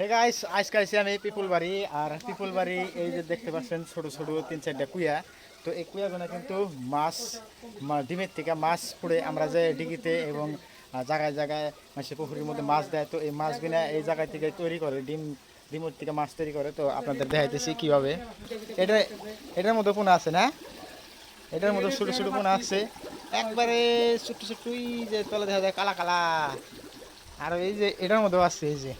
Hey guys আজকে আইছি আমি পিপুল বাড়ি আর পিপুল বাড়ি এই যে দেখতে পাচ্ছেন ছোট ছোট তিন চারটা কুয়া তো এই কুয়াগুলো কিন্তু মাছ ডিমের থেকে মাছ পড়ে আমরা যে ডিগিতে এবং জায়গায় জায়গায় মাসে পুকুরের মধ্যে মাছ দেয়, তো এই মাছগুলো এই জায়গা থেকে তৈরি করে, ডিম, ডিমের থেকে মাছ তৈরি করে। তো আপনাদের দেখাইতেছি কীভাবে। এটা, এটার মধ্যে পোনা আছে না? এটার মধ্যে ছোট ছোট পোনা আছে। একবারে ছোট্ট ছোট্টই যে তলে দেখা যায় কালা কালা। আর এই যে এটার মধ্যেও আছে, এই যে।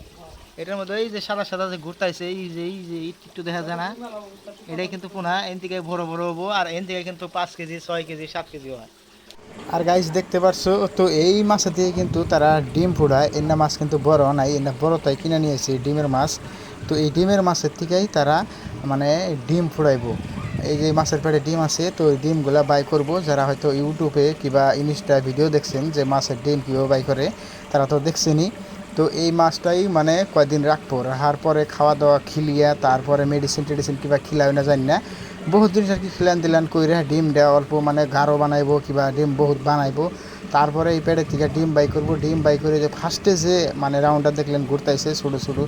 এটার মধ্যে এই যে সাদা সাদা যে ঘুরতাইছে এই যে এই যে একটু দেখা যায় না। এটাই কিন্তু পোনা, এন থেকে বড় বড় হব, আর এন থেকে কিন্তু পাঁচ কেজি, ছয় কেজি, সাত কেজি হয়। আর গাইস দেখতে পারছ? তো এই মাছের দিয়ে কিন্তু তারা ডিম ফুড়ায় এন্না মাছ কিন্তু বড় নাই, এন্না বড় তাই কিনে নিয়েছে ডিমের মাছ। তো এই ডিমের মাছের থেকেই তারা মানে ডিম ফুড়াইবো এই যে মাছের পেটে ডিম আছে, তো এই ডিমগুলা বাই করব। যারা হয়তো ইউটিউবে কিংবা ইনস্টা ভিডিও দেখছেন যে মাছের ডিম কীভাবে বাই করে, তারা তো দেখছেনই। তো এই মাছটাই মানে কয়দিন রাখব? রাখার পরে খাওয়া দাওয়া খিলিয়া, তারপরে মেডিসিন টেডিসিন কিবা খিলাও না জানি না। বহুত জিনিস আর কি খিলান দিলান কইরে ডিম দেওয়া অল্প মানে গাঢ় বানাইবো, কিবা ডিম বহুত বানাইবো। তারপরে এই পেটের থেকে ডিম বাই করব। ডিম বাই করে যে ফার্স্টে যে মানে রাউন্ডটা দেখলেন ঘুরতাইছে ছোটো ছোটো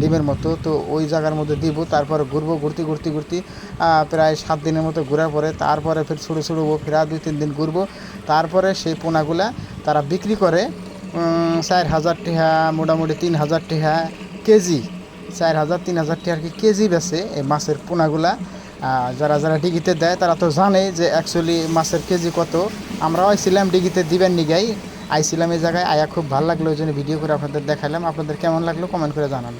ডিমের মতো, তো ওই জায়গার মধ্যে দিব, তারপরে ঘুরবো ঘুরতে ঘুরতে ঘুরতে প্রায় সাত দিনের মতো ঘোরার পরে তারপরে ফের ছোটো ছোটো ফেরা দুই, তিন দিন ঘুরবো। তারপরে সেই পোনাগুলা তারা বিক্রি করে চার হাজার টিহা, মোটামুটি তিন হাজার টিহা কেজি। চার হাজার, তিন হাজার টিহার কি কেজি বেছে এই মাছের পোনাগুলা। যারা যারা ডিগিতে দেয়, তারা তো জানে যে অ্যাকচুয়ালি মাছের কেজি কত। আমরাও আইছিলাম ডিগিতে দিবেন নিগাই আইছিলাম এই জায়গায়, আয়া খুব ভালো লাগল ওই জন্য ভিডিও করে আপনাদের দেখালাম আপনাদের কেমন লাগল কমেন্ট করে জানান।